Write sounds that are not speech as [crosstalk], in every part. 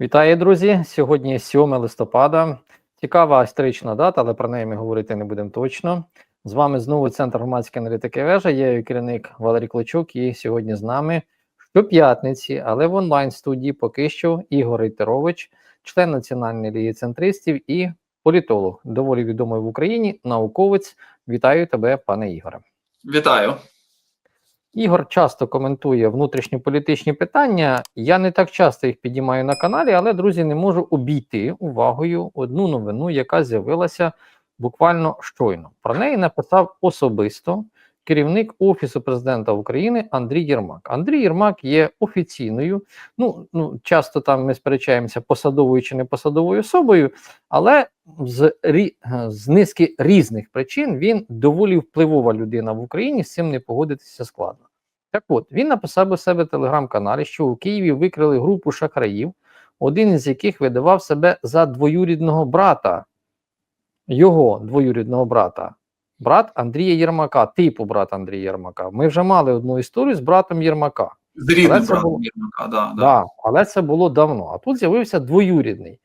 Вітаю, друзі! Сьогодні 7 листопада. Цікава історична дата, але про неї ми говорити не будемо точно. З вами знову Центр громадської аналітики вежа. Я її керівник Валерій Клочук, і сьогодні з нами щоп'ятниці, але в онлайн-студії поки що Ігор Рейтерович, член Національної ліги центристів і політолог, доволі відомий в Україні, науковець. Вітаю тебе, пане Ігоре. Вітаю. Ігор часто коментує внутрішньополітичні питання. Я не так часто їх підіймаю на каналі, але друзі, не можу обійти увагою одну новину, яка з'явилася буквально щойно. Про неї написав особисто керівник Офісу президента України Андрій Єрмак. Андрій Єрмак є офіційною. Ну ну часто там ми сперечаємося посадовою чи не посадовою особою, але з з низки різних причин він доволі впливова людина в Україні. З цим не погодитися складно. Так от він написав у себе в телеграм-каналі, що у Києві викрили групу шахраїв, один із яких видавав себе за двоюрідного брата, його двоюрідного брата, брат Андрія Єрмака, типу брат Андрія Єрмака. Ми вже мали одну історію з братом Єрмака. З рідним братом було- Єрмака, да, да. Да, але це було давно. А тут з'явився двоюрідний.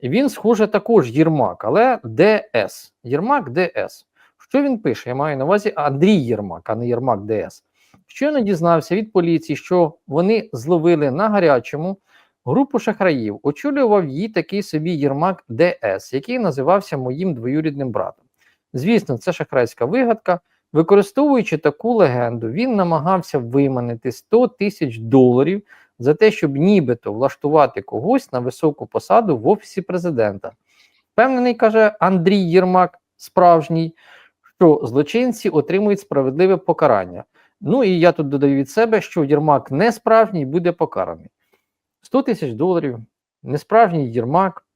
І він, схоже, також Єрмак, але ДС. Єрмак ДС. Що він пише? Я маю на увазі Андрій Єрмак, а не Єрмак ДС. Щойно дізнався від поліції, що вони зловили на гарячому групу шахраїв. Очолював її такий собі Єрмак ДС, який називався моїм двоюрідним братом. Звісно, це шахрайська вигадка. Використовуючи таку легенду, він намагався виманити 100 тисяч доларів за те, щоб нібито влаштувати когось на високу посаду в офісі президента. Впевнений, каже Андрій Єрмак, справжній, що злочинці отримують справедливе покарання. Ну і я тут додаю від себе, що Єрмак не справжній буде покараний. 100 тисяч доларів, несправжній Єрмак.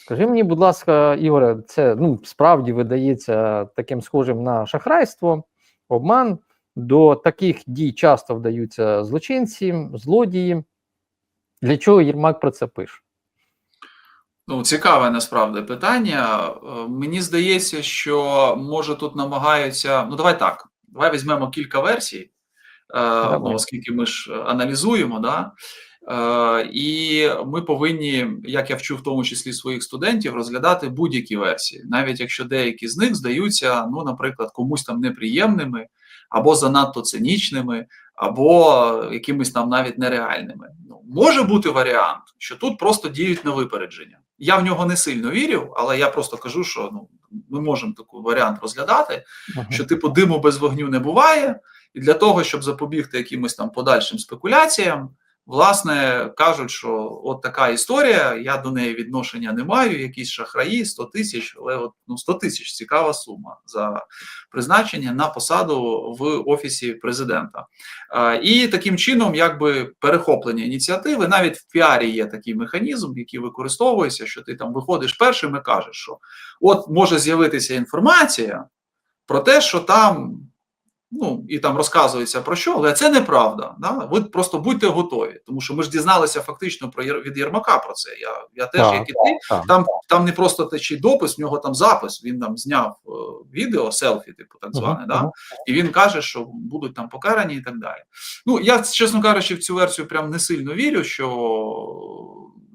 Скажи мені, будь ласка, Ігоре, це ну, справді видається таким схожим на шахрайство, обман. До таких дій часто вдаються злочинці, злодії. Для чого Єрмак про це пише? Ну, цікаве насправді питання. Е, Мені здається, що може тут намагаються. Ну, давай так. Давай візьмемо кілька версій, е, ну, оскільки ми ж аналізуємо, да? Е, і ми повинні, як я вчу в тому числі своїх студентів, розглядати будь-які версії, навіть якщо деякі з них здаються, ну, наприклад, комусь там неприємними, або занадто цинічними, або якимись там навіть нереальними. Ну, може бути варіант, що тут просто діють на випередження. Я в нього не сильно вірю, але я просто кажу, що ну ми можемо такий варіант розглядати, що типу диму без вогню не буває, і для того, щоб запобігти якимось там подальшим спекуляціям, власне кажуть, що от така історія, я до неї відношення не маю, якісь шахраї, 100 тисяч, але от ну 100 тисяч цікава сума за призначення на посаду в офісі президента. І таким чином, якби перехоплення ініціативи, навіть в піарі є такий механізм, який використовується, що ти там виходиш першим і кажеш, що от може з'явитися інформація про те, що там. Ну і там розказується про що, але це неправда. Да? Ви просто будьте готові, тому що ми ж дізналися фактично про від Єрмака про це. Я, я теж, Так, як і ти, так. там, там не просто течий допис, в нього там запис. Він там зняв е, відео, селфі, типу, так зване, Мгм, да? мгм. і він каже, що будуть там покарані і так далі. Ну, я, чесно кажучи, в цю версію прям не сильно вірю, що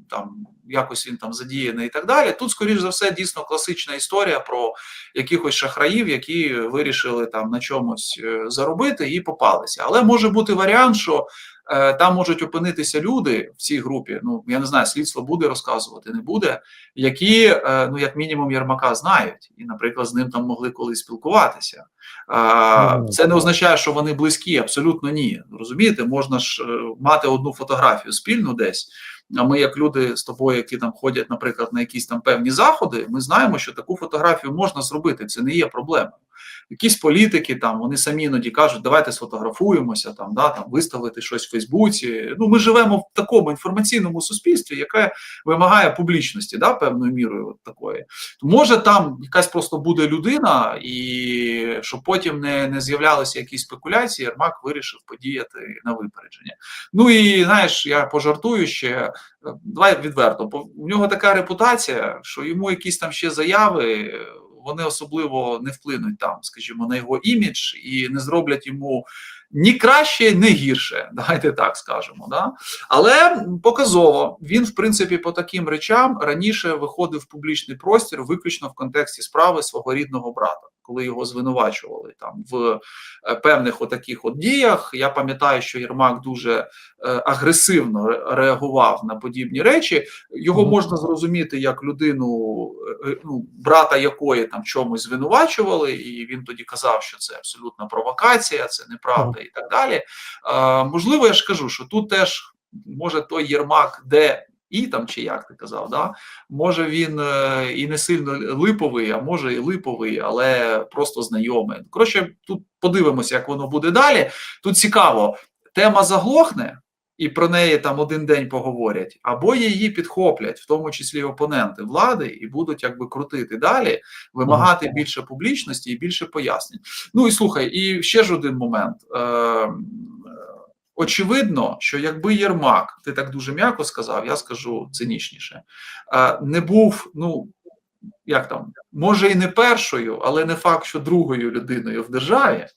там якось він там задіяний і так далі. Тут, скоріш за все, дійсно класична історія про якихось шахраїв, які вирішили там на чомусь е, заробити і попалися. Але може бути варіант, що там можуть опинитися люди в цій групі. Ну я не знаю, слідство буде розказувати, не буде, які, е, ну як мінімум, Єрмака знають, і, наприклад, з ним там могли колись спілкуватися. А, Це не означає, що вони близькі, абсолютно ні. Розумієте, можна ж е, мати одну фотографію спільну десь. А ми, як люди з тобою, які там ходять, наприклад, на якісь там певні заходи, ми знаємо, що таку фотографію можна зробити. Це не є проблемою. Якісь політики там вони самі іноді кажуть, давайте сфотографуємося, там да там виставити щось в Фейсбуці. Ну ми живемо в такому інформаційному суспільстві, яке вимагає публічності, да, певною мірою от такої. Може там якась просто буде людина, і щоб потім не, не з'являлися якісь спекуляції, Єрмак вирішив подіяти на випередження. Ну і знаєш, я пожартую ще. е, Давай відверто, в нього така репутація, що йому якісь там ще заяви. Вони особливо не вплинуть там, скажімо, на його імідж і не зроблять йому ні краще, ні гірше. [laughs] Давайте так скажемо. Да? Але показово він, в принципі, по таким речам раніше виходив в публічний простір виключно в контексті справи свого рідного брата, коли його звинувачували там в е, певних отаких от діях. Я пам'ятаю, що Єрмак дуже е, агресивно реагував на подібні речі. Його можна зрозуміти як людину, е, ну, брата якої там чомусь звинувачували, і він тоді казав, що це абсолютна провокація, це неправда і так далі. Можливо, я ж кажу, що тут теж може той Єрмак, де і там, чи як ти казав, да? може він е, і не сильно липовий, а може і липовий, але просто знайомий. Коротше, тут подивимося, як воно буде далі. Тут цікаво, тема заглохне. І про неї там один день поговорять, або її підхоплять, в тому числі опоненти влади, і будуть якби крутити далі, вимагати більше публічності і більше пояснень. Ну і слухай, і ще ж один момент. Е, е, очевидно, що якби Єрмак, ти так дуже м'яко сказав, я скажу цинічніше, е, не був, ну як там, може і не першою, але не факт, що другою людиною в державі.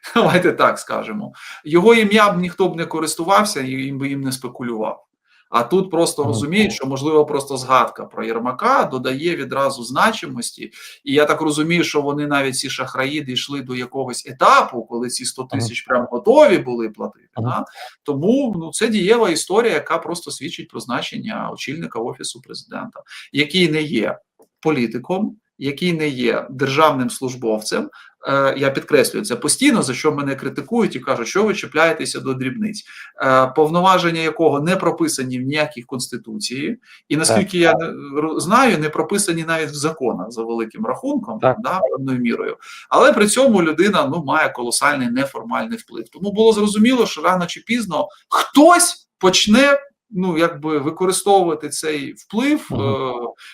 [laughs] Давайте так скажемо. Його ім'я б ніхто б не користувався і їм би їм не спекулював. А тут просто розуміють, що можливо просто згадка про Єрмака додає відразу значимості. І я так розумію, що вони навіть ці шахраї дійшли до якогось етапу, коли ці 100 тисяч прям готові були платити. Да? Тому ну це дієва історія, яка просто свідчить про значення очільника офісу президента, який не є політиком, який не є державним службовцем. Е, я підкреслюю це постійно, за що мене критикують і кажуть, що ви чіпляєтеся до дрібниць, е, повноваження якого не прописані в ніякій конституції, і наскільки я е, ро- знаю, не прописані навіть в законах за великим рахунком, Так. да, певною мірою. Але при цьому людина ну має колосальний неформальний вплив. Тому було зрозуміло, що рано чи пізно хтось почне. Ну, якби використовувати цей вплив Мгм. е,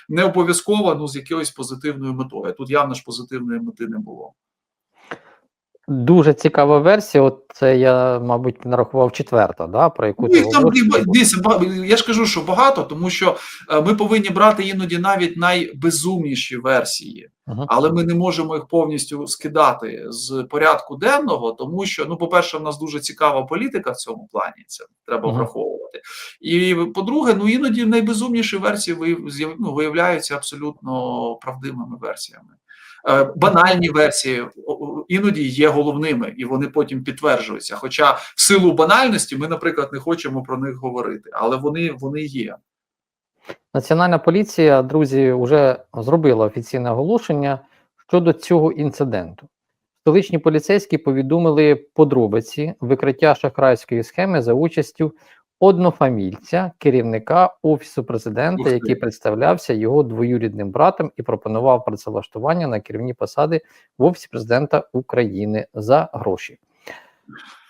не обов'язково ну, з якоюсь позитивною метою. Тут явно ж позитивної мети не було. Дуже цікава версія. От це я, мабуть, нарахував четверта, да, про яку Ну, ти там дивіться, я ж кажу, що багато, тому що е, ми повинні брати іноді навіть найбезумніші версії. Але ми не можемо їх повністю скидати з порядку денного, тому що, ну, по-перше, в нас дуже цікава політика в цьому плані, це треба враховувати. І по-друге, ну іноді найбезумніші версії ну, виявляються абсолютно правдивими версіями. Е, Банальні версії іноді є головними, і вони потім підтверджуються. Хоча в силу банальності ми, наприклад, не хочемо про них говорити, але вони, вони є. Національна поліція, друзі, вже зробила офіційне оголошення щодо цього інциденту. Столичні поліцейські повідомили подробиці викриття шахрайської схеми за участю однофамільця, керівника офісу президента, який представлявся його двоюрідним братом і пропонував працевлаштування на керівні посади в офісі президента України за гроші.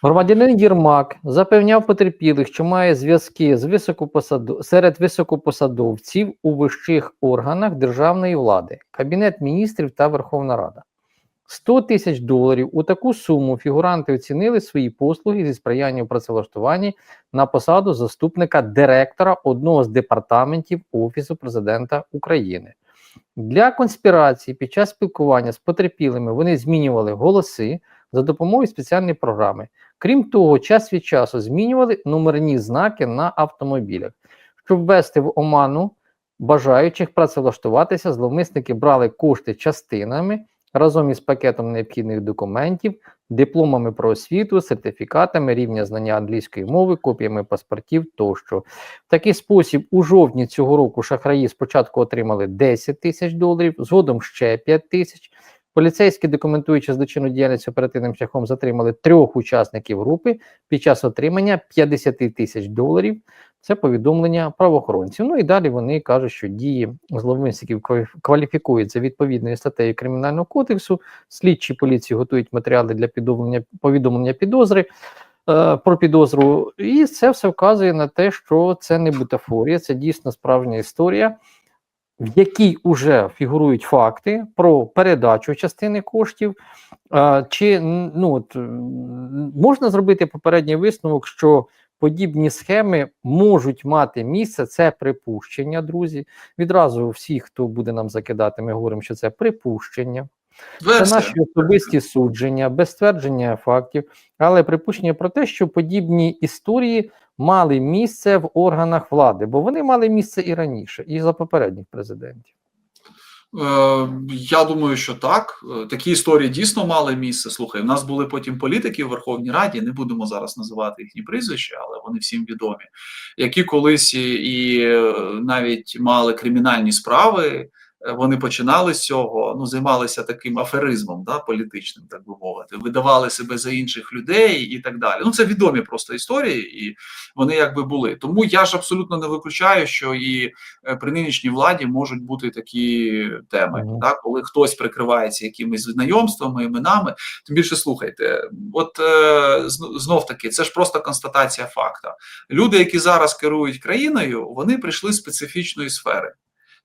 Громадянин Єрмак запевняв потерпілих, що має зв'язки з високопосаду... серед високопосадовців у вищих органах державної влади, Кабінет міністрів та Верховна Рада. 100 тисяч доларів у таку суму фігуранти оцінили свої послуги зі сприяння у працевлаштуванні на посаду заступника директора одного з департаментів Офісу президента України. Для конспірації під час спілкування з потерпілими вони змінювали голоси за допомогою спеціальної програми. Крім того, час від часу змінювали номерні знаки на автомобілях. Щоб ввести в оману бажаючих працевлаштуватися, зловмисники брали кошти частинами разом із пакетом необхідних документів, дипломами про освіту, сертифікатами рівня знання англійської мови, копіями паспортів тощо. В такий спосіб у жовтні цього року шахраї спочатку отримали 10 тисяч доларів, згодом ще 5 тисяч. Поліцейські, документуючи злочинну діяльність оперативним шляхом, затримали трьох учасників групи під час отримання 50 тисяч доларів. Це повідомлення правоохоронців. Ну і далі вони кажуть, що дії зловмисників кваліф- кваліфікують за відповідною статтею Кримінального кодексу. Слідчі поліції готують матеріали для підомлення повідомлення підозри е, про підозру. І це все вказує на те, що це не бутафорія, це дійсно справжня історія в якій уже фігурують факти про передачу частини коштів. Чи ну, от, можна зробити попередній висновок, що подібні схеми можуть мати місце, це припущення, друзі. Відразу всі, хто буде нам закидати, ми говоримо, що це припущення. Це наші особисті судження, без ствердження фактів, але припущення про те, що подібні історії мали місце в органах влади, бо вони мали місце і раніше, і за попередніх президентів. Е, Я думаю, що так. Е, Такі історії дійсно мали місце. Слухай, в нас були потім політики в Верховній Раді, не будемо зараз називати їхні прізвища, але вони всім відомі, які колись і, е, навіть мали кримінальні справи. Е, Вони починали з цього, ну займалися таким аферизмом, да, політичним, так би мовити, видавали себе за інших людей і так далі. Ну це відомі просто історії, і вони якби були. Тому я ж абсолютно не виключаю, що і е, при нинішній владі можуть бути такі теми, Мгм. так, коли хтось прикривається якимись знайомствами, іменами. Тим більше слухайте, от е, знов таки, це ж просто констатація факта. Люди, які зараз керують країною, вони прийшли з специфічної сфери.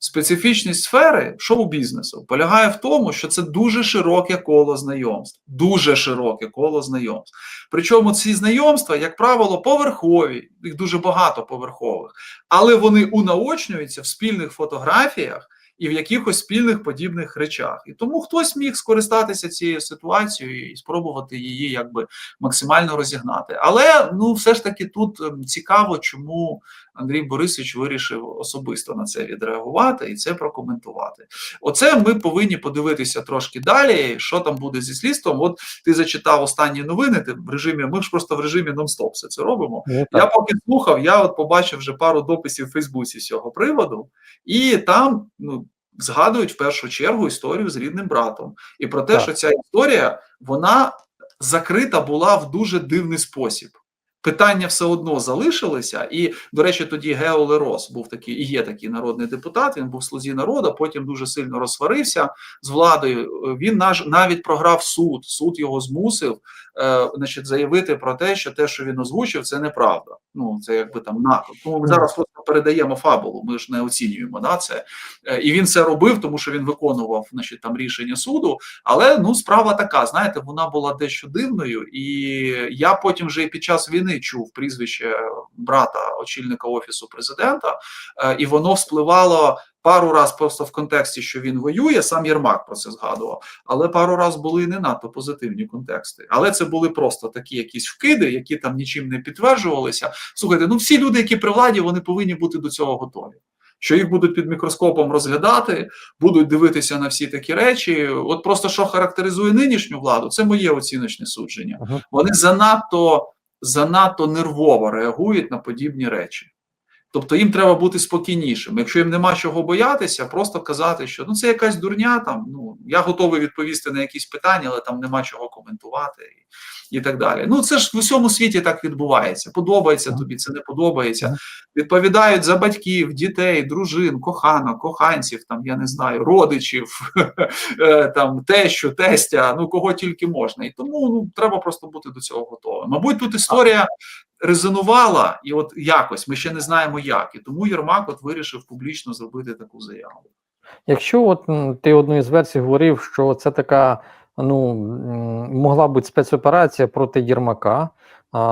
Специфічність сфери шоу-бізнесу полягає в тому, що це дуже широке коло знайомств, дуже широке коло знайомств. Причому ці знайомства, як правило, поверхові, їх дуже багато поверхових, але вони унаочнюються в спільних фотографіях і в якихось спільних подібних речах. І тому хтось міг скористатися цією ситуацією і спробувати її якби максимально розігнати. Але ну все ж таки тут ем, цікаво, чому Андрій Борисович вирішив особисто на це відреагувати і це прокоментувати. Оце ми повинні подивитися трошки далі, що там буде зі слідством. От ти зачитав останні новини. Ти в режимі, ми ж просто в режимі нон-стоп все це робимо. Ну, Я поки слухав, я от побачив вже пару дописів в Фейсбуці з цього приводу, і там ну, згадують в першу чергу історію з рідним братом. І про те, Так. що ця історія вона закрита була в дуже дивний спосіб. Питання все одно залишилися, і до речі, тоді Гео Лерос був такий і є такий народний депутат. Він був слузі народу. Потім дуже сильно розсварився з владою. Він наш навіть програв суд. Суд його змусив, значить, заявити про те, що те, що він озвучив, це неправда. Ну це якби там наклад. Тому ми зараз просто передаємо фабулу. Ми ж не оцінюємо да, це. Е, і він це робив, тому що він виконував значить, там рішення суду. Але ну справа така, знаєте, вона була дещо дивною, і я потім вже під час війни чув прізвище брата очільника офісу президента, е, і воно вспливало пару раз просто в контексті, що він воює. Сам Єрмак про це згадував, але пару раз були не надто позитивні контексти. Але це були просто такі якісь вкиди, які там нічим не підтверджувалися. Слухайте, ну всі люди, які при владі, вони повинні бути до цього готові. Що їх будуть під мікроскопом розглядати, будуть дивитися на всі такі речі. От просто що характеризує нинішню владу, це моє оціночне судження. Вони занадто, занадто нервово реагують на подібні речі. Тобто їм треба бути спокійнішим. Якщо їм нема чого боятися, просто казати, що ну це якась дурня. Там ну я готовий відповісти на якісь питання, але там нема чого коментувати і, і так далі. Ну це ж в усьому світі так відбувається. Подобається тобі, це не подобається. Відповідають за батьків, дітей, дружин, коханок, коханців, там я не знаю, родичів, [laughs] е, там тещу, тестя, ну кого тільки можна. І тому ну треба просто бути до цього готовим. Мабуть, тут історія резонувала, і от якось ми ще не знаємо як. І тому Єрмак от вирішив публічно зробити таку заяву. Якщо от ти одну із версій говорив, що це така ну могла бути спецоперація проти Єрмака.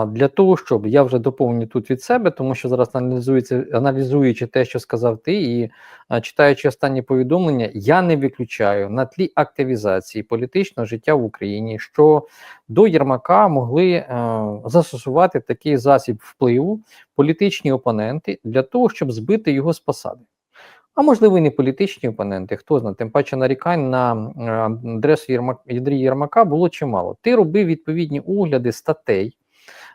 Для того, щоб я вже доповню тут від себе, тому що зараз аналізується, аналізуючи те, що сказав ти, і читаючи останні повідомлення, я не виключаю на тлі активізації політичного життя в Україні, що до Єрмака могли е, застосувати такий засіб впливу політичні опоненти для того, щоб збити його з посади. А можливо, і не політичні опоненти, хто знає, тим паче нарікань на е, адресу Єрмак, Андрія Єрмака було чимало. Ти робив відповідні огляди статей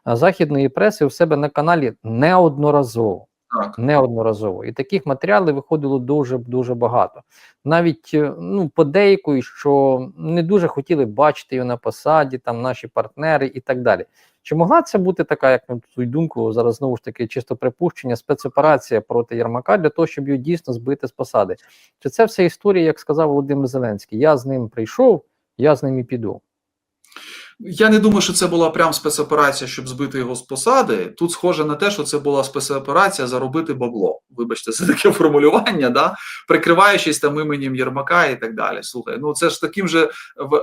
е, західної преси у себе на каналі неодноразово. Так. Неодноразово. І таких матеріалів виходило дуже дуже багато. Навіть е, ну, подейкують, що не дуже хотіли бачити його на посаді, там наші партнери і так далі. Чи могла це бути така, як на цю думку, зараз знову ж таки чисто припущення, спецоперація проти Єрмака для того, щоб його дійсно збити з посади? Чи це все історія, як сказав Володимир Зеленський? Я з ним прийшов, я з ним і піду. Я не думаю, що це була прям спецоперація, щоб збити його з посади. Тут схоже на те, що це була спецоперація заробити бабло. Вибачте, це таке формулювання, да? прикриваючись там іменем Єрмака і так далі. Слухай, ну це ж таким же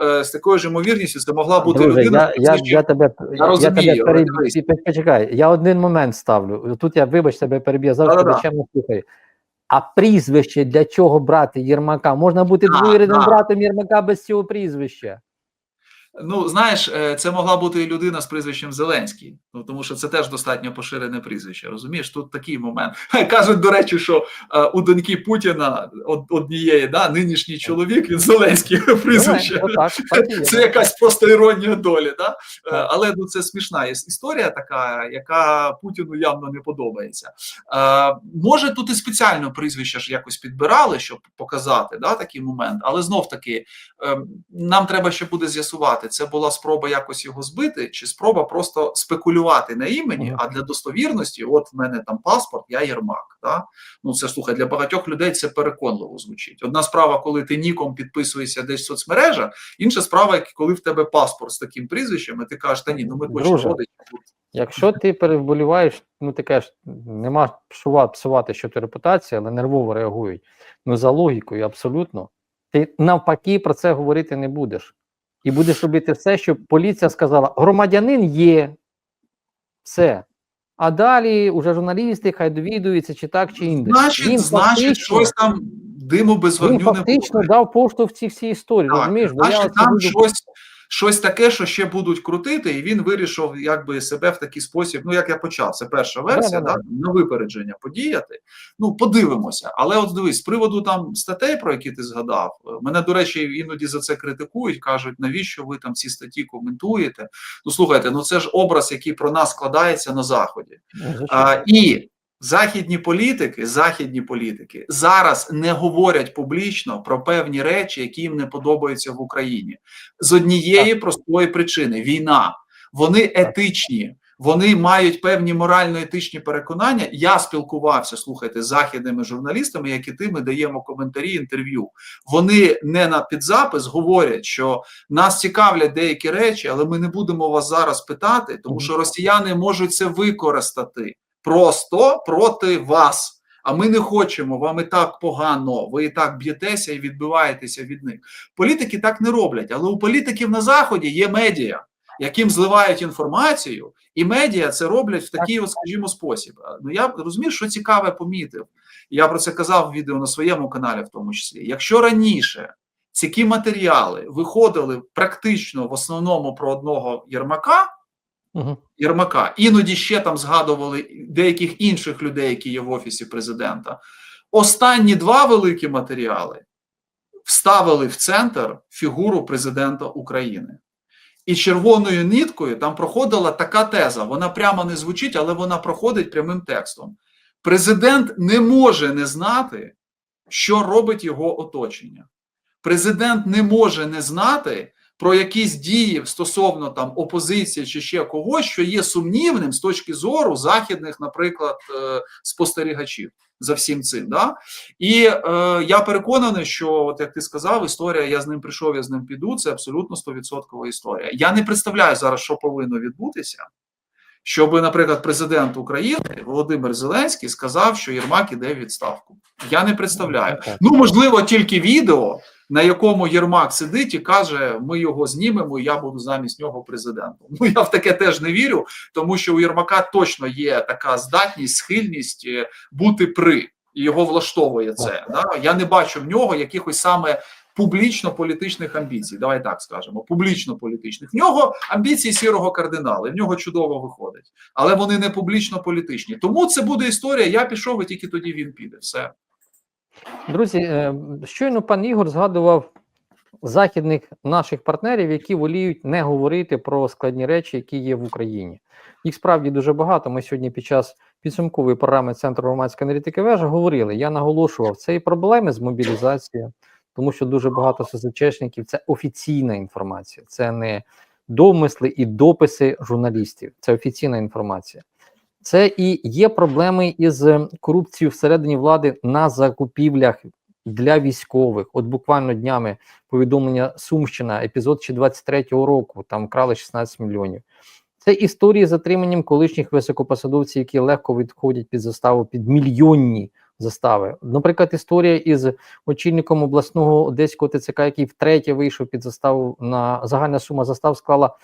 е, з такою ж ймовірністю це могла бути Друже, людина. я, я, я тебе, я, розумію, тебе але переб... Почекай, я один момент ставлю. Тут я, вибач, тебе переб'ю, завжди Да-да-да. слухаю. А прізвище для чого брати Єрмака? Можна бути Да, двоюрідним да. братом Єрмака без цього прізвища. Ну, знаєш, е, це могла бути і людина з прізвищем Зеленський, ну тому що це теж достатньо поширене прізвище. Розумієш, тут такий момент. [laughs] Кажуть, до речі, що е, у доньки Путіна однієї, да, нинішній чоловік, він Зеленський [laughs] прізвище. Ну. Це якась просто іронія долі, да? Е, але ну це смішна історія, така, яка Путіну явно не подобається. Е, може, тут і спеціально прізвище ж якось підбирали, щоб показати да, такий момент, але знов таки е, нам треба ще буде з'ясувати, це була спроба якось його збити, чи спроба просто спекулювати на імені, а для достовірності, от в мене там паспорт, я Єрмак. Да? Ну це слухай, для багатьох людей це переконливо звучить. Одна справа, коли ти ніком підписуєшся десь в соцмережах, інша справа, коли в тебе паспорт з таким прізвищем, і ти кажеш, та ні, ну ми точно родичі. Якщо ти переболіваєш, ну ти кажеш, нема псувати, псувати щодо репутації, але нервово реагують. Ну за логікою, абсолютно. Ти навпаки про це говорити не будеш. І будеш робити все, щоб поліція сказала: громадянин є, все. А далі уже журналісти хай довідуються, чи так, чи інде Значить, значить, щось там диму без він вогню не фактично буде. дав поштовх ці всі історії. розумієш? Бо значить, там буду- щось, щось таке, що ще будуть крутити, і він вирішив якби себе в такий спосіб. Ну як я почав, це перша версія, Да-да-да. на випередження подіяти. Ну подивимося. Але от дивись, з приводу там статей, про які ти згадав, е, мене до речі, іноді за це критикують. кажуть, навіщо ви там ці статті коментуєте? Ну слухайте, ну це ж образ, який про нас складається на заході. Ну. А, і західні політики, західні політики зараз не говорять публічно про певні речі, які їм не подобаються в Україні. З однієї простої причини: війна. Вони етичні. Вони мають певні морально-етичні переконання. Я спілкувався, слухайте, з західними журналістами, як і ти, ми даємо коментарі, інтерв'ю. Вони не на підзапис говорять, що нас цікавлять деякі речі, але ми не будемо вас зараз питати, тому що росіяни можуть це використати просто проти вас. А ми не хочемо, вам і так погано, ви і так б'єтеся і відбиваєтеся від них. Політики так не роблять, але у політиків на заході є медіа, яким зливають інформацію, і медіа це роблять в такий, от, скажімо, спосіб. Ну я розумію, що цікаве помітив. Я про це казав в відео на своєму каналі, в тому числі. Якщо раніше ці матеріали виходили практично в основному про одного Єрмака. Мгм. Єрмака. Іноді ще там згадували деяких інших людей, які є в офісі президента. Останні два великі матеріали вставили в центр фігуру президента України. І червоною ниткою там проходила така теза. Вона прямо не звучить, але вона проходить прямим текстом. Президент не може не знати, що робить його оточення. Президент не може не знати про якісь дії стосовно там опозиції чи ще когось, що є сумнівним з точки зору західних, наприклад, е, спостерігачів за всім цим. Да? І е, я переконаний, що, от як ти сказав, історія, я з ним прийшов, я з ним піду. Це абсолютно 100% історія. Я не представляю зараз, що повинно відбутися. Щоб, наприклад, президент України Володимир Зеленський сказав, що Єрмак іде в відставку. Я не представляю. Ну, можливо, тільки відео, на якому Єрмак сидить і каже: ми його знімемо, і я буду замість нього президентом. Ну я в таке теж не вірю, тому що у Єрмака точно є така здатність, схильність е, бути при і його влаштовує це. Да? Я не бачу в нього якихось саме. Публічно-політичних амбіцій, давай так скажемо. Публічно-політичних. В нього амбіції сірого кардинала, в нього чудово виходить, але вони не публічно-політичні. Тому це буде історія. Я пішов, і тільки тоді він піде. Все. Друзі, е, щойно пан Ігор згадував західних наших партнерів, які воліють не говорити про складні речі, які є в Україні. Їх справді дуже багато. Ми сьогодні під час підсумкової програми Центру громадської аналітики вежа говорили. Я наголошував, це і проблеми з мобілізацією, тому що дуже багато СЗЧшників це офіційна інформація, це не домисли і дописи журналістів, це офіційна інформація. Це і є проблеми із корупцією всередині влади на закупівлях для військових. От буквально днями повідомлення Сумщина, епізод ще 23-го року, там вкрали 16 мільйонів. Це історії з затриманням колишніх високопосадовців, які легко відходять під заставу під мільйонні застави. Наприклад, історія із очільником обласного одеського ТЦК, який втретє вийшов під заставу на загальна сума застав склала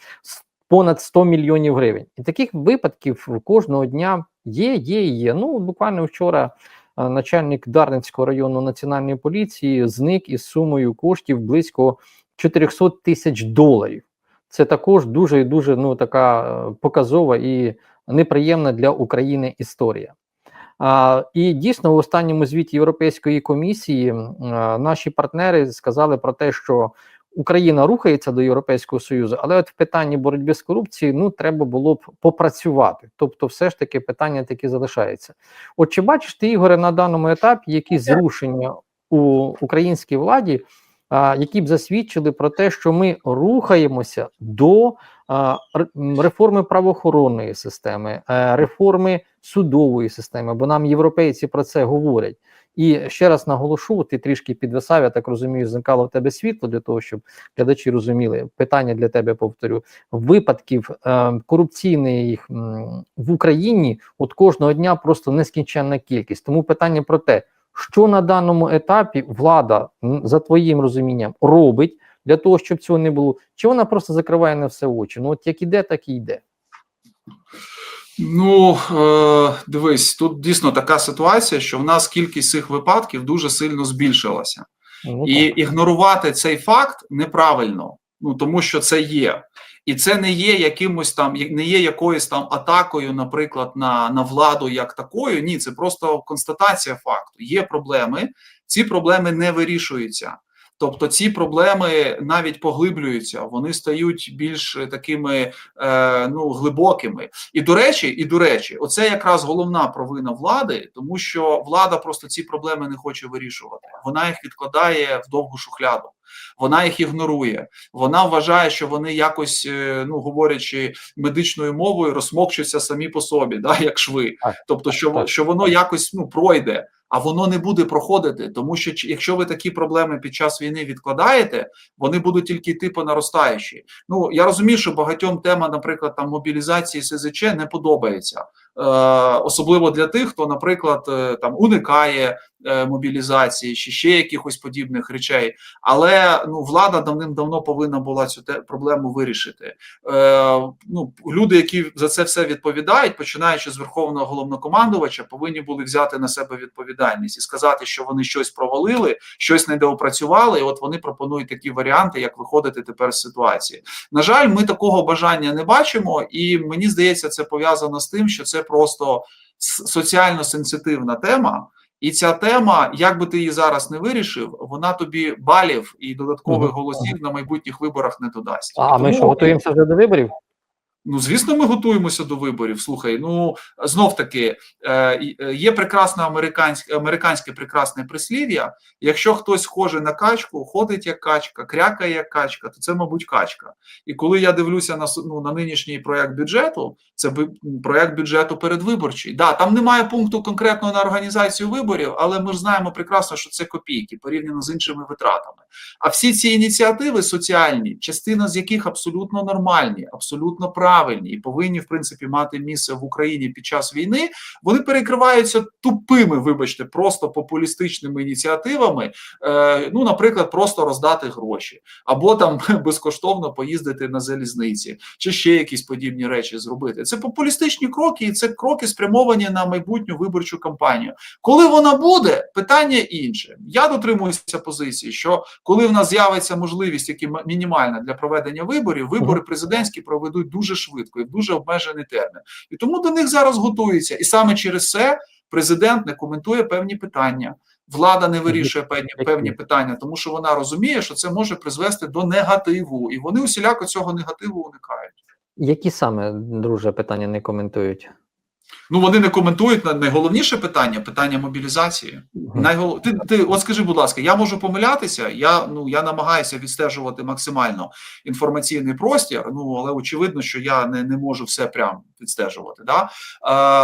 понад 100 мільйонів гривень. І таких випадків кожного дня є, є є. Ну, буквально вчора е, начальник Дарницького району національної поліції зник із сумою коштів близько 400 тисяч доларів. Це також дуже і дуже ну така е, показова і неприємна для України історія. А, і дійсно, в останньому звіті Європейської комісії а, наші партнери сказали про те, що Україна рухається до Європейського Союзу, але от в питанні боротьби з корупцією ну треба було б попрацювати. Тобто, все ж таки питання таки залишається. От чи бачиш ти, Ігоре, на даному етапі якісь зрушення у українській владі, які б засвідчили про те, що ми рухаємося до реформи правоохоронної системи, е, реформи судової системи, бо нам європейці про це говорять. І ще раз наголошу, ти трішки підвисав, я так розумію, зникало в тебе світло для того, щоб глядачі розуміли. Питання для тебе повторю: випадків е, корупційних в Україні от кожного дня просто нескінченна кількість. Тому питання про те, що на даному етапі влада за твоїм розумінням робить для того, щоб цього не було, чи вона просто закриває на все очі? Ну от як іде, так і йде. Ну е, дивись, тут дійсно така ситуація, що в нас кількість цих випадків дуже сильно збільшилася, Ну, і ігнорувати цей факт неправильно, ну тому що це є. І це не є якимось там, не є якоюсь там атакою, наприклад, на, на владу як такою. Ні, це просто констатація факту. Є проблеми, ці проблеми не вирішуються. Тобто ці проблеми навіть поглиблюються, вони стають більш такими е, ну глибокими. І до речі, і до речі, оце якраз головна провина влади, тому що влада просто ці проблеми не хоче вирішувати. Вона їх відкладає в довгу шухляду. Вона їх ігнорує. Вона вважає, що вони якось, е, ну говорячи медичною мовою, розсмокчуться самі по собі, да, як шви. Тобто, що, що воно якось ну пройде. А воно не буде проходити, тому що якщо ви такі проблеми під час війни відкладаєте, вони будуть тільки йти по наростаючій. Ну я розумію, що багатьом тема, наприклад, там мобілізації СЗЧ не подобається, е, особливо для тих, хто, наприклад, е, там уникає е, мобілізації чи ще якихось подібних речей. Але ну влада давним-давно повинна була цю те, проблему вирішити. Е, ну люди, які за це все відповідають, починаючи з верховного головнокомандувача, повинні були взяти на себе відповідальність і сказати, що вони щось провалили, щось недоопрацювали, і от вони пропонують такі варіанти, як виходити тепер з ситуації. На жаль, ми такого бажання не бачимо, і мені здається, це пов'язано з тим, що це просто соціально сенситивна тема. І ця тема, як би ти її зараз не вирішив, вона тобі балів і додаткових голосів на майбутніх виборах не додасть. А І ми що готуємося вже до виборів? Ну, звісно, ми готуємося до виборів. Слухай, ну знов таки е, є прекрасне американське американське прекрасне прислів'я. Якщо хтось схожий на качку, ходить як качка, крякає як качка, то це, мабуть, качка. І коли я дивлюся на ну, на нинішній проект бюджету, це проект бюджету передвиборчий. Да, там немає пункту конкретно на організацію виборів, але ми ж знаємо прекрасно, що це копійки порівняно з іншими витратами. А всі ці ініціативи соціальні, частина з яких абсолютно нормальні, абсолютно правильні і повинні, в принципі, мати місце в Україні під час війни, вони перекриваються тупими, вибачте, просто популістичними ініціативами. Е, ну, наприклад, просто роздати гроші, або там [laughs] безкоштовно поїздити на залізниці, чи ще якісь подібні речі зробити. Це популістичні кроки, і це кроки спрямовані на майбутню виборчу кампанію. Коли вона буде, питання інше. Я дотримуюся позиції, що коли в нас з'явиться можливість, яка мінімальна для проведення виборів, вибори президентські проведуть дуже швидко і в дуже обмежений термін. І тому до них зараз готуються. І саме через це президент не коментує певні питання. Влада не вирішує певні, певні питання, тому що вона розуміє, що це може призвести до негативу, і вони усіляко цього негативу уникають. Які саме, друже, питання не коментують? Ну вони не коментують на найголовніше питання питання мобілізації. Мгм. Найгол... ти, ти от скажи, будь ласка, я можу помилятися. Я ну я намагаюся відстежувати максимально інформаційний простір. Ну але очевидно, що я не, не можу все прям відстежувати. Да?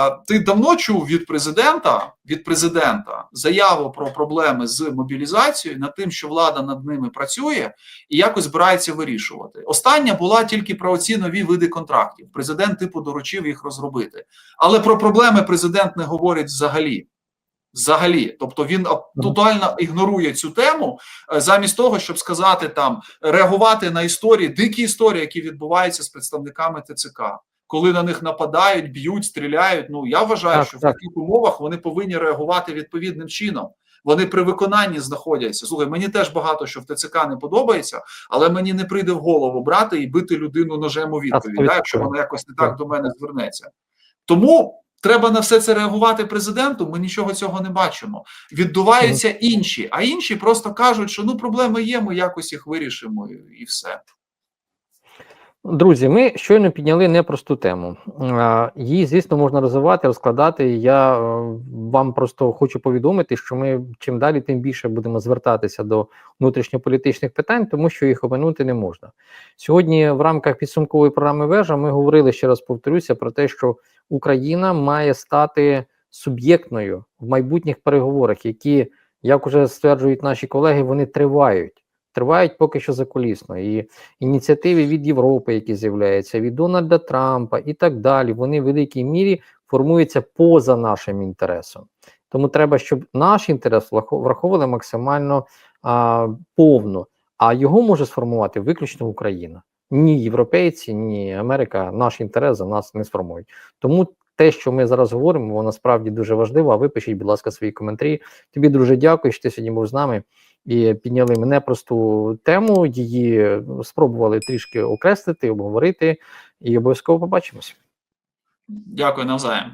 Е, ти давно чув від президента від президента заяву про проблеми з мобілізацією над тим, що влада над ними працює і якось збирається вирішувати. Остання була тільки про ці нові види контрактів. Президент типу доручив їх розробити. Але про проблеми президент не говорить взагалі. Взагалі, тобто він тотально ігнорує цю тему, е, замість того, щоб сказати там реагувати на історії, дикі історії, які відбуваються з представниками ТЦК. Коли на них нападають, б'ють, стріляють. Ну я вважаю, Так, що в таких умовах вони повинні реагувати відповідним чином. Вони при виконанні знаходяться. Слухай, мені теж багато що в ТЦК не подобається, але мені не прийде в голову брати і бити людину ножем у відповідь, да, якщо вона якось не так Так. до мене звернеться. Тому треба на все це реагувати президенту. Ми нічого цього не бачимо. Віддуваються інші, а інші просто кажуть, що ну проблеми є, ми якось їх вирішимо, і все. Друзі, ми щойно підняли непросту тему. Її, звісно, можна розвивати, розкладати. Я е, вам просто хочу повідомити, що ми чим далі, тим більше будемо звертатися до внутрішньополітичних питань, тому що їх обминути не можна. Сьогодні, в рамках підсумкової програми вежа, ми говорили ще раз повторюся про те, що Україна має стати суб'єктною в майбутніх переговорах, які, як уже стверджують наші колеги, вони тривають. Тривають поки що закулісно. І ініціативи від Європи, які з'являються, від Дональда Трампа і так далі, вони в великій мірі формуються поза нашим інтересом. Тому треба, щоб наш інтерес враховували максимально а, повно, а його може сформувати виключно Україна. Ні європейці, ні Америка наш інтерес за нас не сформують. Тому те, що ми зараз говоримо, воно справді дуже важливо. А ви пишіть, будь ласка, свої коментарі. Тобі дуже дякую, що ти сьогодні був з нами і підняли мене просту тему. Її спробували трішки окреслити, обговорити, і обов'язково побачимось. Дякую навзаєм.